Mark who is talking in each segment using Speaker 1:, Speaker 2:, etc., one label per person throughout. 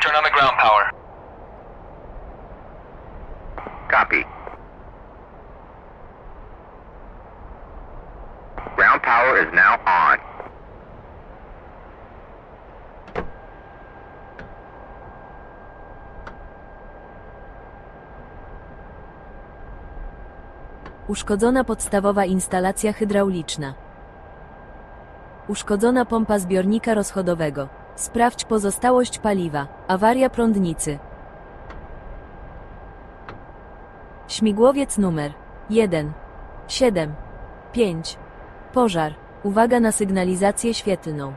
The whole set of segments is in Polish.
Speaker 1: turn on the ground power.
Speaker 2: Copy. Ground power is now on.
Speaker 3: Uszkodzona podstawowa instalacja hydrauliczna. Uszkodzona pompa zbiornika rozchodowego. Sprawdź pozostałość paliwa. Awaria prądnicy. Śmigłowiec numer 1 7 5 Pożar. Uwaga na sygnalizację świetlną.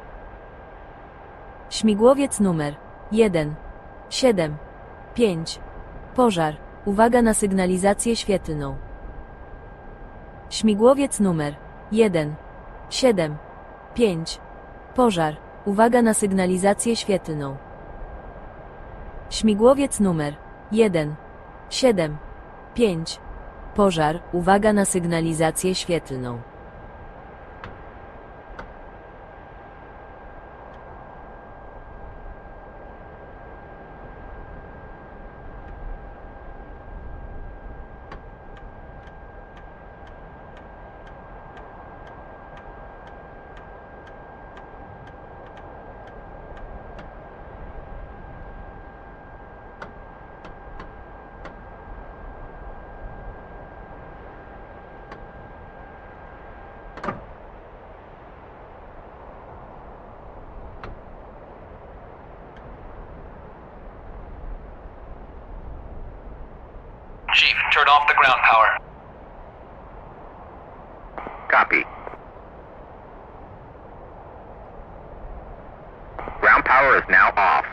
Speaker 3: Śmigłowiec numer 1 7 5 Pożar. Uwaga na sygnalizację świetlną. Śmigłowiec numer 1 7 5 Pożar. Uwaga na sygnalizację świetlną. Śmigłowiec numer 1 7 5 Pożar. Uwaga na sygnalizację świetlną.
Speaker 1: Turn off the ground power.
Speaker 2: Copy. Ground power is now off.